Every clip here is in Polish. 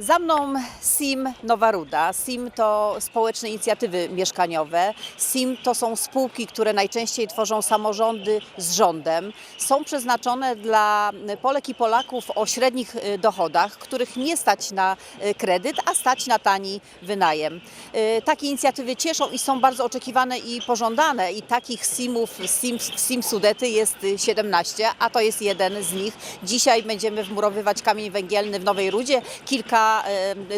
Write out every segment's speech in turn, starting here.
Za mną SIM Nowa Ruda. SIM to społeczne inicjatywy mieszkaniowe. SIM to są spółki, które najczęściej tworzą samorządy z rządem. Są przeznaczone dla Polek i Polaków o średnich y, dochodach, których nie stać na y, kredyt, a stać na tani wynajem. Y, Takie inicjatywy cieszą i są bardzo oczekiwane i pożądane i takich SIM-ów, SIM, SIM Sudety jest y, 17, a to jest jeden z nich. Dzisiaj będziemy wmurowywać kamień węgielny w Nowej Rudzie. Kilka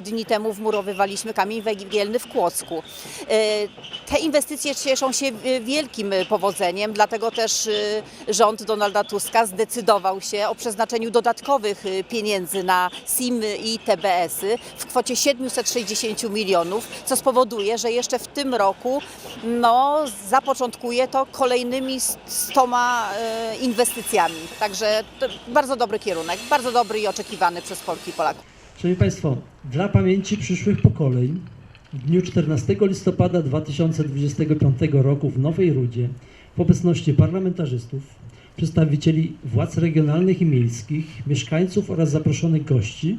dni temu wmurowywaliśmy kamień węgielny w Kłodzku. E, Te inwestycje cieszą się wielkim powodzeniem, dlatego też e, rząd Donalda Tuska zdecydował się o przeznaczeniu dodatkowych e, pieniędzy na SIM-y i TBS-y w kwocie 760 milionów, co spowoduje, że jeszcze w tym roku no, zapoczątkuje to kolejnymi 100 e, inwestycjami. Także bardzo dobry kierunek, bardzo dobry i oczekiwany przez Polki i Polaków. Szanowni Państwo, dla pamięci przyszłych pokoleń w dniu 14 listopada 2025 roku w Nowej Rudzie w obecności parlamentarzystów, przedstawicieli władz regionalnych i miejskich, mieszkańców oraz zaproszonych gości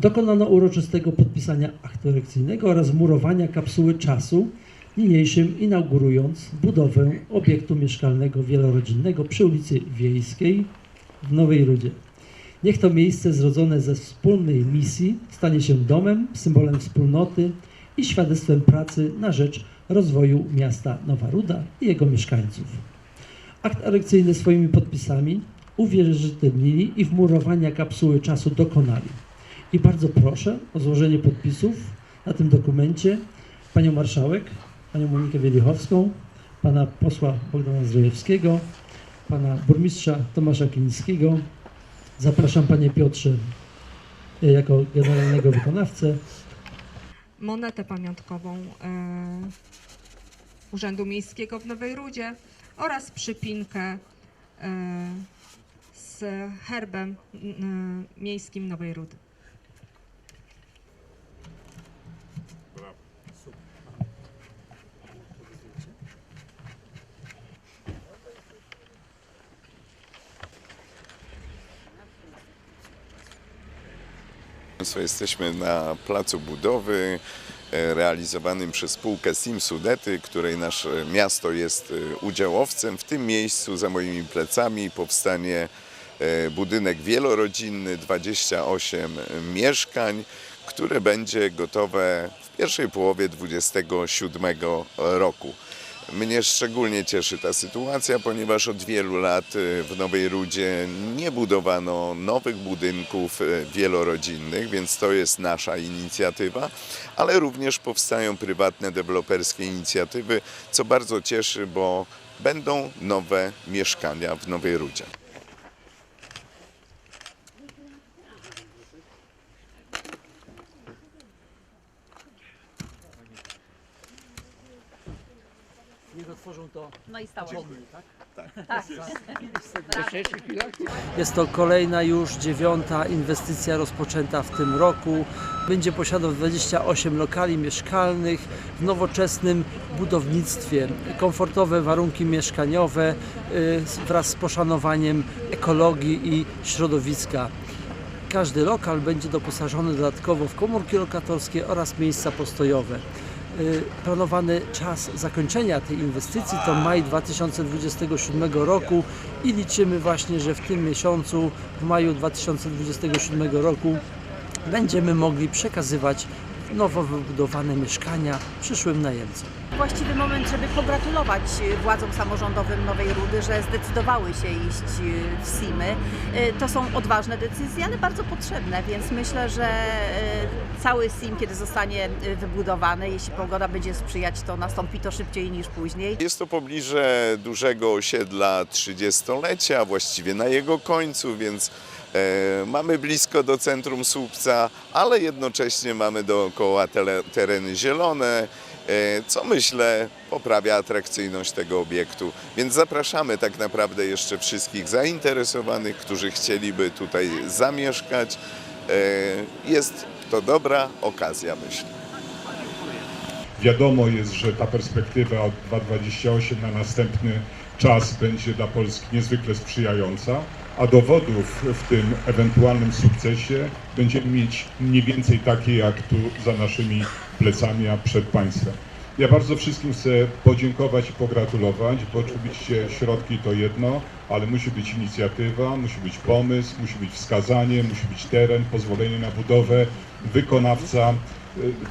dokonano uroczystego podpisania aktu erekcyjnego oraz murowania kapsuły czasu, niniejszym inaugurując budowę obiektu mieszkalnego wielorodzinnego przy ulicy Wiejskiej w Nowej Rudzie. Niech to miejsce zrodzone ze wspólnej misji stanie się domem, symbolem wspólnoty i świadectwem pracy na rzecz rozwoju miasta Nowa Ruda i jego mieszkańców. Akt erekcyjny swoimi podpisami uwierzytelnili i wmurowania kapsuły czasu dokonali. I bardzo proszę o złożenie podpisów na tym dokumencie panią marszałek, panią Monikę Wielichowską, pana posła Bogdana Zdrojewskiego, pana burmistrza Tomasza Klińskiego, Zapraszam Panie Piotrze e, jako generalnego wykonawcę. monetę pamiątkową e, Urzędu Miejskiego w Nowej Rudzie oraz przypinkę e, z herbem miejskim Nowej Rudy. Państwo jesteśmy na placu budowy e, realizowanym przez spółkę SIM Sudety, której nasze miasto jest e, udziałowcem. W tym miejscu za moimi plecami powstanie e, budynek wielorodzinny, 28 mieszkań, które będzie gotowe w pierwszej połowie 2027 roku. Mnie szczególnie cieszy ta sytuacja, ponieważ od wielu lat y, w Nowej Rudzie nie budowano nowych budynków y, wielorodzinnych, więc to jest nasza inicjatywa, ale również powstają prywatne deweloperskie inicjatywy, co bardzo cieszy, bo będą nowe mieszkania w Nowej Rudzie. Niech otworzą to No i stało się. Jest to kolejna już dziewiąta inwestycja rozpoczęta w tym roku. Będzie posiadał 28 lokali mieszkalnych w nowoczesnym budownictwie, komfortowe warunki mieszkaniowe y, wraz z poszanowaniem ekologii i środowiska. Każdy lokal będzie doposażony dodatkowo w komórki lokatorskie oraz miejsca postojowe. Y, Planowany czas zakończenia tej inwestycji to maj 2027 roku i liczymy właśnie, że w tym miesiącu, w maju 2027 roku będziemy mogli przekazywać nowo wybudowane mieszkania przyszłym najemcom. Właściwy moment, żeby pogratulować y, władzom samorządowym Nowej Rudy, że zdecydowały się iść y, w SIM-y. Y, To są odważne decyzje, ale bardzo potrzebne, więc myślę, że cały SIM, kiedy zostanie wybudowany, jeśli pogoda będzie sprzyjać, to nastąpi to szybciej niż później. Jest to pobliże dużego osiedla 30-lecia, właściwie na jego końcu, więc e, mamy blisko do centrum Słupca, ale jednocześnie mamy dookoła tereny zielone, e, co myślę poprawia atrakcyjność tego obiektu. Więc zapraszamy tak naprawdę jeszcze wszystkich zainteresowanych, którzy chcieliby tutaj zamieszkać. E, jest to dobra okazja, myślę. Wiadomo jest, że ta perspektywa od 2028 na następny czas będzie dla Polski niezwykle sprzyjająca. A dowodów w tym ewentualnym sukcesie będziemy mieć mniej więcej takie jak tu za naszymi plecami, a przed Państwem. Ja bardzo wszystkim chcę podziękować i pogratulować, bo oczywiście środki to jedno, ale musi być inicjatywa, musi być pomysł, musi być wskazanie, musi być teren, pozwolenie na budowę, wykonawca.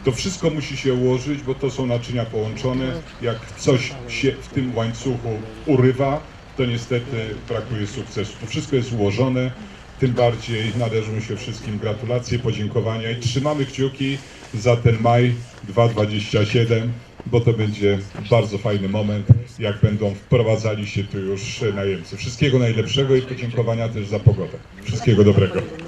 To wszystko musi się ułożyć, bo to są naczynia połączone. Jak coś się w tym łańcuchu urywa, to niestety brakuje sukcesu. To wszystko jest ułożone, tym bardziej należą się wszystkim gratulacje, podziękowania i trzymamy kciuki za ten maj 2027, bo to będzie bardzo fajny moment, jak będą wprowadzali się tu już najemcy. Wszystkiego najlepszego i podziękowania też za pogodę. Wszystkiego dobrego.